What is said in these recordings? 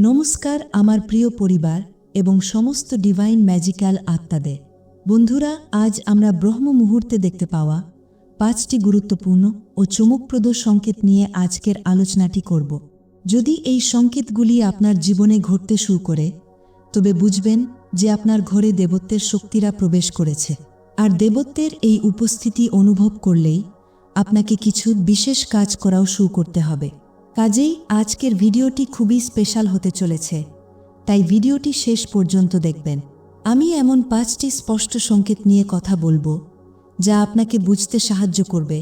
নমস্কার আমার প্রিয় পরিবার এবং সমস্ত ডিভাইন ম্যাজিক্যাল আত্মাদের। বন্ধুরা, আজ আমরা ব্রহ্ম মুহূর্তে দেখতে পাওয়া পাঁচটি গুরুত্বপূর্ণ ও চমকপ্রদ সংকেত নিয়ে আজকের আলোচনাটি করব। যদি এই সংকেতগুলি আপনার জীবনে ঘটতে শুরু করে, তবে বুঝবেন যে আপনার ঘরে দেবত্বের শক্তিরা প্রবেশ করেছে। আর দেবত্বের এই উপস্থিতি অনুভব করলেই আপনাকে কিছু বিশেষ কাজ করাও শুরু করতে হবে। কাজেই আজকের ভিডিওটি খুবই স্পেশাল হতে চলেছে। তাই ভিডিওটি শেষ পর্যন্ত দেখবেন। আমি এমন পাঁচটি স্পষ্ট সংকেত নিয়ে কথা বলব, যা আপনাকে বুঝতে সাহায্য করবে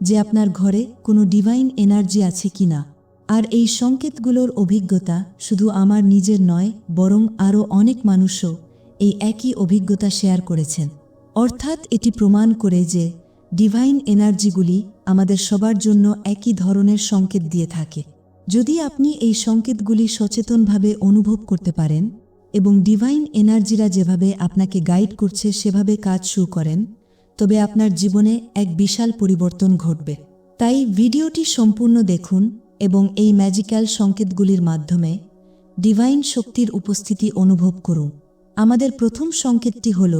যে আপনার ঘরে কোনো ডিভাইন এনার্জি আছে কি না। আর এই সংকেতগুলোর অভিজ্ঞতা শুধু আমার নিজের নয়, বরং আরও অনেক মানুষও এই একই অভিজ্ঞতা শেয়ার করেছেন। অর্থাৎ এটি প্রমাণ করে যে ডিভাইন এনার্জিগুলি আমাদের সবার জন্য একই ধরনের সংকেত দিয়ে থাকে। যদি আপনি এই সংকেতগুলি সচেতনভাবে অনুভব করতে পারেন এবং ডিভাইন এনার্জিরা যেভাবে আপনাকে গাইড করছে, সেভাবে কাজ শুরু করেন, তবে আপনার জীবনে এক বিশাল পরিবর্তন ঘটবে। তাই ভিডিওটি সম্পূর্ণ দেখুন এবং এই ম্যাজিক্যাল সংকেতগুলির মাধ্যমে ডিভাইন শক্তির উপস্থিতি অনুভব করুন। আমাদের প্রথম সংকেতটি হল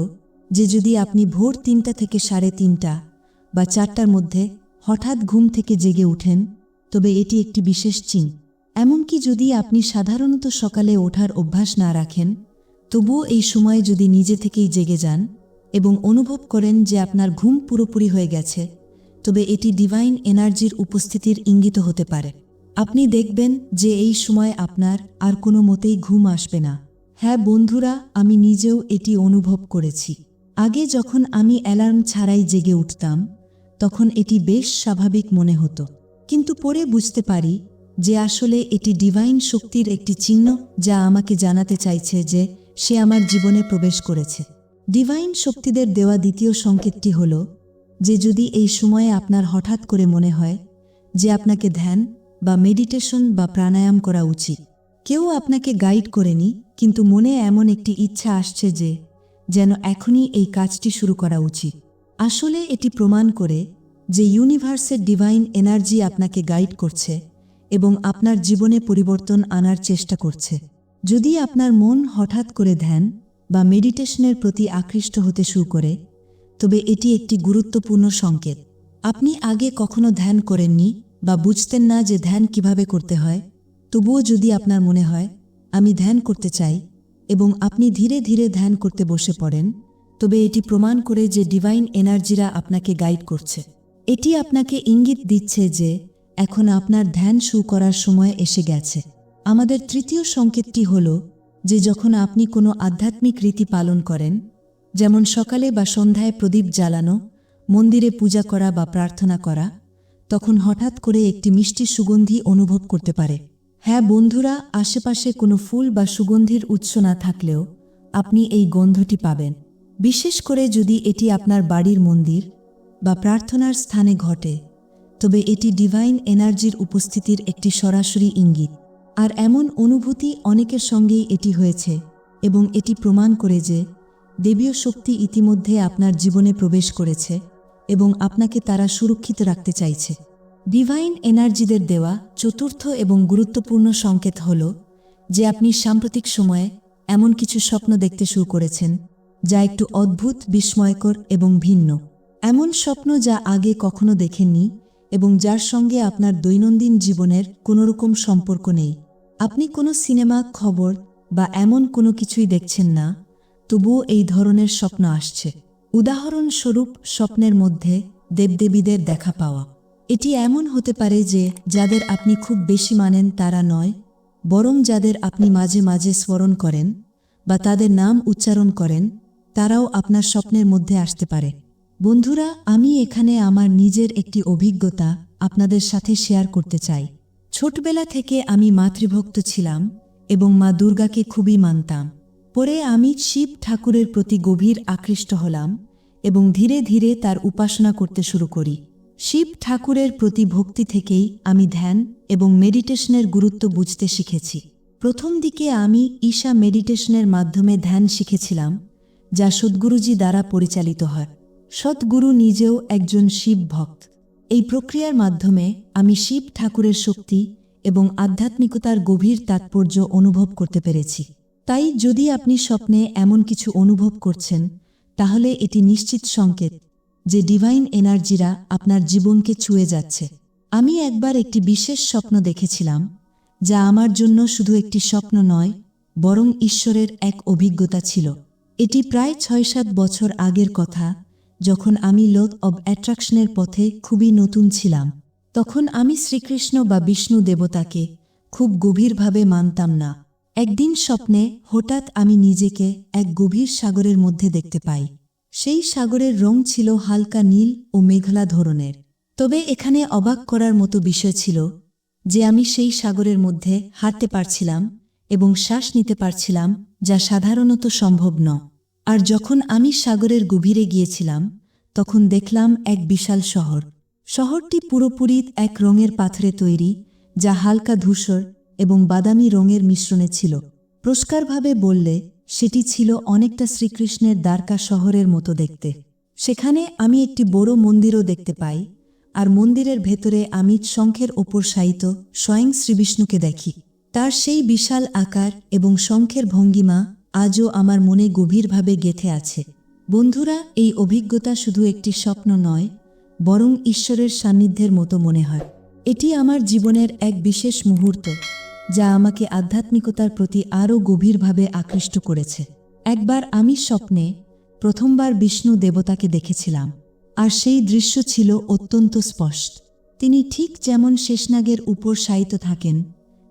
যে যদি আপনি ভোর তিনটা থেকে সাড়ে তিনটা বা চারটার মধ্যে হঠাৎ ঘুম থেকে জেগে উঠেন তবে এটি একটি বিশেষ চিন। এমনকি যদি আপনি সাধারণত সকালে ওঠার অভ্যাস না রাখেন, তবুও এই সময়ে যদি নিজে থেকেই জেগে যান এবং অনুভব করেন যে আপনার ঘুম পুরোপুরি হয়ে গেছে, তবে এটি ডিভাইন এনার্জির উপস্থিতির ইঙ্গিত হতে পারে। আপনি দেখবেন যে এই সময় আপনার আর কোনো মতেই ঘুম আসবে না। হ্যাঁ বন্ধুরা, আমি নিজেও এটি অনুভব করেছি। আগে যখন আমি অ্যালার্ম ছাড়াই জেগে উঠতাম তখন এটি বেশ স্বাভাবিক মনে হতো। কিন্তু পরে বুঝতে পারি যে আসলে এটি ডিভাইন শক্তির একটি চিহ্ন যা আমাকে জানাতে চাইছে যে সে আমার জীবনে প্রবেশ করেছে। ডিভাইন শক্তিদের দেওয়া দ্বিতীয় সংকেতটি হল যে যদি এই সময়ে আপনার হঠাৎ করে মনে হয় যে আপনাকে ধ্যান বা মেডিটেশন বা প্রাণায়াম করা উচিত, কেউ আপনাকে গাইড করেনি, কিন্তু মনে এমন একটি ইচ্ছা আসছে যে যেন এখনই এই কাজটি শুরু করা উচিত। আসলে এটি প্রমাণ করে যে ইউনিভার্সের ডিভাইন এনার্জি আপনাকে গাইড করছে এবং আপনার জীবনে পরিবর্তন আনার চেষ্টা করছে। যদি আপনার মন হঠাৎ করে ধ্যান বা মেডিটেশনের প্রতি আকৃষ্ট হতে শুরু করে, তবে এটি একটি গুরুত্বপূর্ণ সংকেত। আপনি আগে কখনো ধ্যান করেননি বা বুঝতেন না যে ধ্যান কীভাবে করতে হয়। তবুও যদি আপনার মনে হয়, আমি ধ্যান করতে চাই এবং আপনি ধীরে ধীরে ধ্যান করতে বসে পড়েন তবে এটি প্রমাণ করে যে ডিভাইন এনার্জিরা আপনাকে গাইড করছে। এটি আপনাকে ইঙ্গিত দিচ্ছে যে এখন আপনার ধ্যান শুরু করার সময় এসে গেছে। আমাদের তৃতীয় সংকেতটি হল যে যখন আপনি কোনো আধ্যাত্মিক রীতি পালন করেন, যেমন সকালে বা সন্ধ্যায় প্রদীপ জ্বালানো, মন্দিরে পূজা করা বা প্রার্থনা করা, তখন হঠাৎ করে একটি মিষ্টি সুগন্ধি অনুভব করতে পারে। হ্যাঁ বন্ধুরা, আশেপাশে কোনো ফুল বা সুগন্ধির উৎস না থাকলেও আপনি এই গন্ধটি পাবেন। বিশেষ করে যদি এটি আপনার বাড়ির মন্দির বা প্রার্থনার স্থানে ঘটে, তবে এটি ডিভাইন এনার্জির উপস্থিতির একটি সরাসরি ইঙ্গিত। আর এমন অনুভূতি অনেকের সঙ্গেই এটি হয়েছে এবং এটি প্রমাণ করে যে দেবীয় শক্তি ইতিমধ্যে আপনার জীবনে প্রবেশ করেছে এবং আপনাকে তারা সুরক্ষিত রাখতে চাইছে। ডিভাইন এনার্জিদের দেওয়া চতুর্থ এবং গুরুত্বপূর্ণ সংকেত হল যে আপনি সাম্প্রতিক সময়ে এমন কিছু স্বপ্ন দেখতে শুরু করেছেন যা একটু অদ্ভুত, বিস্ময়কর এবং ভিন্ন। এমন স্বপ্ন যা আগে কখনো দেখেননি এবং যার সঙ্গে আপনার দৈনন্দিন জীবনের কোনোরকম সম্পর্ক নেই। আপনি কোনো সিনেমা, খবর বা এমন কোনো কিছুই দেখছেন না, তবুও এই ধরনের স্বপ্ন আসছে। উদাহরণস্বরূপ স্বপ্নের মধ্যে দেবদেবীদের দেখা পাওয়া। এটি এমন হতে পারে যে যাদের আপনি খুব বেশি মানেন তারা নয়, বরং যাদের আপনি মাঝে মাঝে স্মরণ করেন বা তাদের নাম উচ্চারণ করেন তারাও আপনার স্বপ্নের মধ্যে আসতে পারে। বন্ধুরা, আমি এখানে আমার নিজের একটি অভিজ্ঞতা আপনাদের সাথে শেয়ার করতে চাই। ছোটবেলা থেকে আমি মাতৃভক্ত ছিলাম এবং মা দুর্গাকে খুবই মানতাম। পরে আমি শিব ঠাকুরের প্রতি গভীর আকৃষ্ট হলাম এবং ধীরে ধীরে তার উপাসনা করতে শুরু করি। শিব ঠাকুরের প্রতি ভক্তি থেকেই আমি ধ্যান এবং মেডিটেশনের গুরুত্ব বুঝতে শিখেছি। প্রথম দিকে আমি ঈশা মেডিটেশনের মাধ্যমে ধ্যান শিখেছিলাম যা সদ্গুরুজি দ্বারা পরিচালিত হয়। সদ্গুরু নিজেও একজন শিব ভক্ত। এই প্রক্রিয়ার মাধ্যমে আমি শিব ঠাকুরের শক্তি এবং আধ্যাত্মিকতার গভীর তাৎপর্য অনুভব করতে পেরেছি। তাই যদি আপনি স্বপ্নে এমন কিছু অনুভব করছেন, তাহলে এটি নিশ্চিত সংকেত যে ডিভাইন এনার্জিরা আপনার জীবনকে ছুঁয়ে যাচ্ছে। আমি একবার একটি বিশেষ স্বপ্ন দেখেছিলাম, যা আমার জন্য শুধু একটি স্বপ্ন নয়, বরং ঈশ্বরের এক অভিজ্ঞতা ছিল। এটি প্রায় ছয় সাত বছর আগের কথা। যখন আমি লোথ অব অ্যাট্রাকশনের পথে খুবই নতুন ছিলাম, তখন আমি শ্রীকৃষ্ণ বা বিষ্ণু দেবতাকে খুব গভীরভাবে মানতাম না। একদিন স্বপ্নে হঠাৎ আমি নিজেকে এক গভীর সাগরের মধ্যে দেখতে পাই। সেই সাগরের রং ছিল হালকা নীল ও মেঘলা ধরনের। তবে এখানে অবাক করার মতো বিষয় ছিল যে আমি সেই সাগরের মধ্যে হাঁটতে পারছিলাম এবং শ্বাস নিতে পারছিলাম, যা সাধারণত সম্ভব ন আর যখন আমি সাগরের গভীরে গিয়েছিলাম, তখন দেখলাম এক বিশাল শহর। শহরটি পুরোপুরি এক রঙের পাথরে তৈরি, যা হালকা ধূসর এবং বাদামি রঙের মিশ্রণে ছিল। পুরস্কারভাবে বললে, সেটি ছিল অনেকটা শ্রীকৃষ্ণের দ্বারকা শহরের মতো দেখতে। সেখানে আমি একটি বড় মন্দিরও দেখতে পাই, আর মন্দিরের ভেতরে আমি শঙ্খের ওপর শায়িত স্বয়ং শ্রীবিষ্ণুকে দেখি। তার সেই বিশাল আকার এবং শঙ্খের ভঙ্গিমা আজও আমার মনে গভীরভাবে গেথে আছে। বন্ধুরা, এই অভিজ্ঞতা শুধু একটি স্বপ্ন নয়, বরং ঈশ্বরের সান্নিধ্যের মতো মনে হয়। এটি আমার জীবনের এক বিশেষ মুহূর্ত, যা আমাকে আধ্যাত্মিকতার প্রতি আরও গভীরভাবে আকৃষ্ট করেছে। একবার আমি স্বপ্নে প্রথমবার বিষ্ণু দেবতাকে দেখেছিলাম, আর সেই দৃশ্য ছিল অত্যন্ত স্পষ্ট। তিনি ঠিক যেমন শেষনাগের উপর শায়িত থাকেন,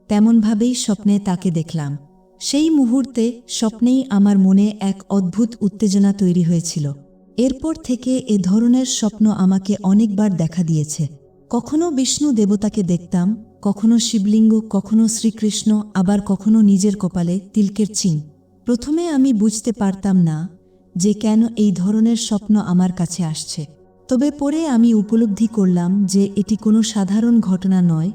তেমনভাবেই স্বপ্নে তাকে দেখলাম। সেই মুহূর্তে স্বপ্নেই আমার মনে এক অদ্ভুত উত্তেজনা তৈরি হয়েছিল। এরপর থেকে এ ধরনের স্বপ্ন আমাকে অনেকবার দেখা দিয়েছে। কখনো বিষ্ণু দেবতাকে দেখতাম, কখনো শিবলিঙ্গ, কখনো শ্রীকৃষ্ণ, আবার কখনো নিজের কপালে তিলকের চিন। প্রথমে আমি বুঝতে পারতাম না যে কেন এই ধরনের স্বপ্ন আমার কাছে আসছে। তবে পরে আমি উপলব্ধি করলাম যে এটি কোনো সাধারণ ঘটনা নয়,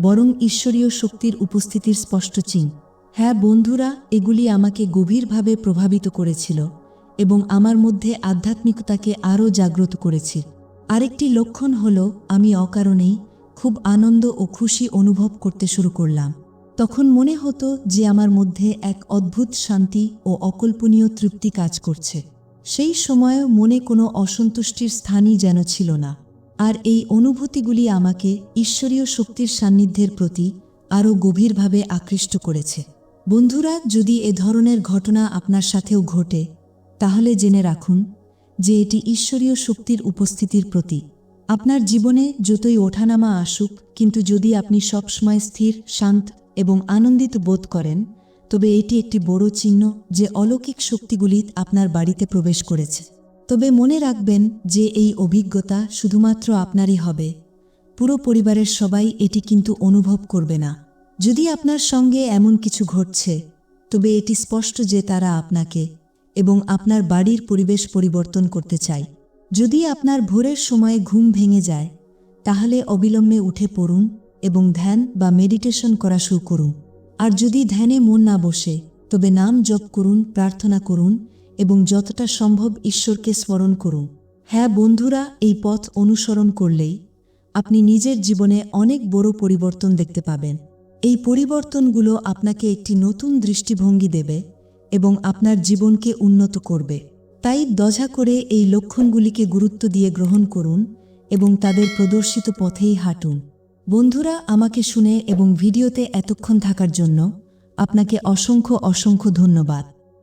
বরং ঈশ্বরীয় শক্তির উপস্থিতির স্পষ্ট চিহ্ন হ্যাঁ বন্ধুরা, এগুলি আমাকে গভীরভাবে প্রভাবিত করেছিল এবং আমার মধ্যে আধ্যাত্মিকতাকে আরও জাগ্রত করেছিল আরেকটি লক্ষণ হল, আমি অকারণেই খুব আনন্দ ও খুশি অনুভব করতে শুরু করলাম। তখন মনে হতো যে আমার মধ্যে এক অদ্ভুত শান্তি ও অকল্পনীয় তৃপ্তি কাজ করছে। সেই সময়েও মনে কোনো অসন্তুষ্টির স্থানই যেন ছিল না। আর এই অনুভূতিগুলি আমাকে ঈশ্বরীয় শক্তির সান্নিধ্যের প্রতি আরও গভীরভাবে আকৃষ্ট করেছে। বন্ধুরা, যদি এ ধরনের ঘটনা আপনার সাথেও ঘটে, তাহলে জেনে রাখুন যে এটি ঈশ্বরীয় শক্তির উপস্থিতির প্রতীক। আপনার জীবনে যতই ওঠানামা আসুক, কিন্তু যদি আপনি সবসময় স্থির, শান্ত এবং আনন্দিত বোধ করেন, তবে এটি একটি বড় চিহ্ন যে অলৌকিক শক্তিগুলি আপনার বাড়িতে প্রবেশ করেছে। তবে মনে রাখবেন যে এই অভিজ্ঞতা শুধুমাত্র আপনারই হবে। পুরো পরিবারের সবাই এটি কিন্তু অনুভব করবে না। যদি আপনার সঙ্গে এমন কিছু ঘটছে, তবে এটি স্পষ্ট যে তারা আপনাকে এবং আপনার বাড়ির পরিবেশ পরিবর্তন করতে চায়। যদি আপনার ভোরের সময়ে ঘুম ভেঙে যায়, তাহলে অবিলম্বে উঠে পড়ুন এবং ধ্যান বা মেডিটেশন করা শুরু করুন। আর যদি ধ্যানে মন না বসে, তবে নাম জপ করুন, প্রার্থনা করুন এবং যতটা সম্ভব ঈশ্বরকে স্মরণ করুন। হ্যাঁ বন্ধুরা, এই পথ অনুসরণ করলেই আপনি নিজের জীবনে অনেক বড় পরিবর্তন দেখতে পাবেন। এই পরিবর্তনগুলো আপনাকে একটি নতুন দৃষ্টিভঙ্গি দেবে এবং আপনার জীবনকে উন্নত করবে। তাই দজা করে এই লক্ষণগুলিকে গুরুত্ব দিয়ে গ্রহণ করুন এবং তাদের প্রদর্শিত পথেই হাঁটুন। বন্ধুরা, আমাকে শুনে এবং ভিডিওতে এতক্ষণ থাকার জন্য আপনাকে অসংখ্য অসংখ্য ধন্যবাদ।